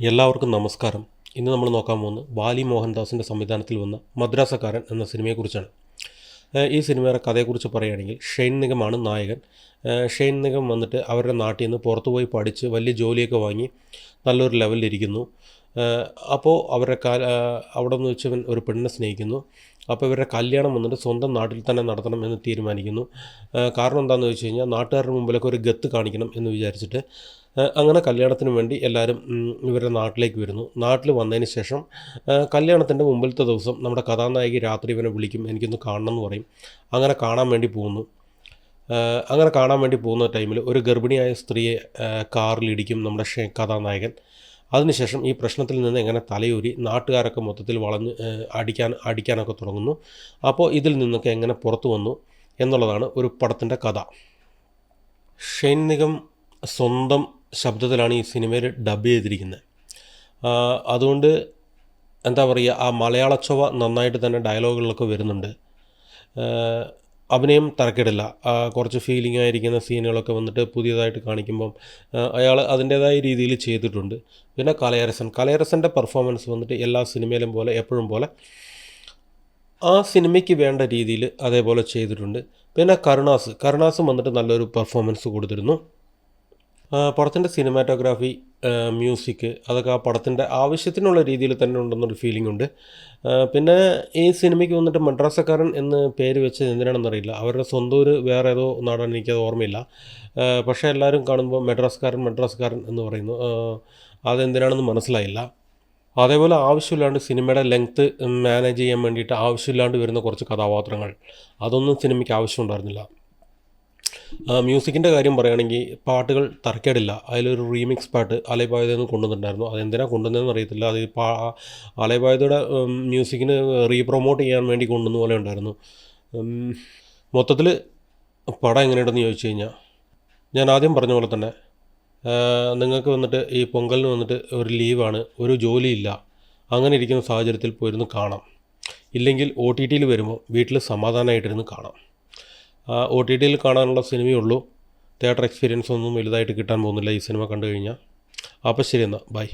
എല്ലാവർക്കും നമസ്കാരം. ഇന്ന് നമ്മൾ നോക്കാൻ പോകുന്നത് ബാലി മോഹൻദാസിന്റെ സംവിധാനത്തിൽ വന്ന മദ്രാസക്കാരൻ എന്ന സിനിമയെക്കുറിച്ചാണ് ഈ സിനിമയുടെ കഥയെക്കുറിച്ച് പറയുകയാണെങ്കിൽ ഷെയ്ൻ നിഗമാണ് നായകൻ. ഷെയ്ൻ നിഗം വന്നിട്ട് അവരുടെ നാട്ടിൽ നിന്ന് പുറത്തുപോയി പഠിച്ച് വലിയ ജോലിയൊക്കെ വാങ്ങി നല്ലൊരു ലെവലിലിരിക്കുന്നു. അപ്പോൾ അവരുടെ കാല അവിടെ നിന്ന് വെച്ച് ഇവൻ ഒരു പെണ്ണിനെ സ്നേഹിക്കുന്നു. അപ്പോൾ ഇവരുടെ കല്യാണം വന്നിട്ട് സ്വന്തം നാട്ടിൽ തന്നെ നടത്തണം എന്ന് തീരുമാനിക്കുന്നു. കാരണം എന്താണെന്ന് വെച്ച് കഴിഞ്ഞാൽ നാട്ടുകാരുടെ മുമ്പിലൊക്കെ ഒരു ഗത്ത് കാണിക്കണം എന്ന് വിചാരിച്ചിട്ട് അങ്ങനെ കല്യാണത്തിന് വേണ്ടി എല്ലാവരും ഇവരുടെ നാട്ടിലേക്ക് വരുന്നു. നാട്ടിൽ വന്നതിന് ശേഷം കല്യാണത്തിന്റെ മുമ്പിലത്തെ ദിവസം നമ്മുടെ കഥാനായകി രാത്രി ഇവനെ വിളിക്കും എനിക്കൊന്ന് കാണണം എന്ന് പറയും. അങ്ങനെ കാണാൻ വേണ്ടി പോകുന്നു. അങ്ങനെ കാണാൻ വേണ്ടി പോകുന്ന ടൈമിൽ ഒരു ഗർഭിണിയായ സ്ത്രീയെ കാറിലിടിക്കും നമ്മുടെ കഥാനായകൻ. അതിനുശേഷം ഈ പ്രശ്നത്തിൽ നിന്ന് എങ്ങനെ തലയൂരി നാട്ടുകാരൊക്കെ മൊത്തത്തിൽ വളഞ്ഞ് അടിക്കാൻ അടിക്കാനൊക്കെ തുടങ്ങുന്നു. അപ്പോൾ ഇതിൽ നിന്നൊക്കെ എങ്ങനെ പുറത്തു വന്നു എന്നുള്ളതാണ് ഒരു പടത്തിന്റെ കഥ. ഷെയ്ൻ നിഗം സ്വന്തം ശബ്ദത്തിലാണ് ഈ സിനിമയിൽ ഡബ് ചെയ്തിരിക്കുന്നത്. അതുകൊണ്ട് എന്താ പറയുക ആ മലയാള ചൊവ നന്നായിട്ട് തന്നെ ഡയലോഗുകളിലൊക്കെ വരുന്നുണ്ട്. അഭിനയം തറക്കിടില്ല കുറച്ച് ഫീലിംഗ് ആയിരിക്കുന്ന സീനുകളൊക്കെ വന്നിട്ട് പുതിയതായിട്ട് കാണിക്കുമ്പം അയാൾ അതിന്റേതായ രീതിയിൽ ചെയ്തിട്ടുണ്ട്. പിന്നെ കലയരസൻ. കലയരസന്റെ പെർഫോമൻസ് വന്നിട്ട് എല്ലാ സിനിമയിലും പോലെ എപ്പോഴും പോലെ ആ സിനിമയ്ക്ക് വേണ്ട രീതിയിൽ അതേപോലെ ചെയ്തിട്ടുണ്ട്. പിന്നെ കരുണാസ്. കരുണാസും വന്നിട്ട് നല്ലൊരു പെർഫോമൻസ് കൊടുത്തിരുന്നു. പടത്തിന്റെ സിനിമാറ്റോഗ്രാഫി മ്യൂസിക് അതൊക്കെ ആ പടത്തിന്റെ ആവശ്യത്തിനുള്ള രീതിയിൽ തന്നെ ഉണ്ടെന്നൊരു ഫീലിംഗ് ഉണ്ട്. പിന്നെ ഈ സിനിമയ്ക്ക് വന്നിട്ട് മദ്രാസക്കാരൻ എന്ന് പേര് വെച്ചത് എന്തിനാണെന്നറിയില്ല അവരുടെ സ്വന്തം ഒരു വേറെ ഏതോ നാടാണ് എനിക്കത് ഓർമ്മയില്ല. പക്ഷേ എല്ലാവരും കാണുമ്പോൾ മദ്രാസ്കാരൻ മദ്രാസ്കാരൻ എന്ന് പറയുന്നു. അതെന്തിനാണെന്ന് മനസ്സിലായില്ല. അതേപോലെ ആവശ്യമില്ലാണ്ട് സിനിമയുടെ ലെങ്ത്ത് മാനേജ് ചെയ്യാൻ വേണ്ടിയിട്ട് ആവശ്യമില്ലാണ്ട് വരുന്ന കുറച്ച് കഥാപാത്രങ്ങൾ. അതൊന്നും സിനിമയ്ക്ക് ആവശ്യമുണ്ടായിരുന്നില്ല മ്യൂസിക്കിന്റെ കാര്യം പറയുകയാണെങ്കിൽ പാട്ടുകൾ തറക്കേടില്ല അതിലൊരു റീമിക്സ് പാട്ട് അലൈബായുധന്ന് കൊണ്ടുവന്നിട്ടുണ്ടായിരുന്നു. അതെന്തിനാണ് കൊണ്ടുവന്നതെന്ന് അറിയത്തില്ല. അത് പാ അലൈബായുധയുടെ മ്യൂസിക്കിന് റീപ്രൊമോട്ട് ചെയ്യാൻ വേണ്ടി കൊണ്ടുവന്ന പോലെ ഉണ്ടായിരുന്നു. മൊത്തത്തിൽ പടം എങ്ങനെയുണ്ടെന്ന് ചോദിച്ചു കഴിഞ്ഞാൽ ഞാൻ ആദ്യം പറഞ്ഞ പോലെ തന്നെ നിങ്ങൾക്ക് വന്നിട്ട് ഈ പൊങ്കലിന് വന്നിട്ട് ഒരു ലീവാണ് ഒരു ജോലിയില്ല. അങ്ങനെ ഇരിക്കുന്ന സാഹചര്യത്തിൽ പോയിരുന്നു കാണാം. ഇല്ലെങ്കിൽ ഒ ടി ടിയിൽ വരുമ്പോൾ വീട്ടിൽ സമാധാനമായിട്ടിരുന്ന് കാണാം. ഒ ടി ടിയിൽ കാണാനുള്ള സിനിമയേ ഉള്ളൂ. തിയേറ്റർ എക്സ്പീരിയൻസ് ഒന്നും വലുതായിട്ട് കിട്ടാൻ പോകുന്നില്ല ഈ സിനിമ കണ്ടു കഴിഞ്ഞാൽ. അപ്പോൾ ശരി എന്നാൽ. ബൈ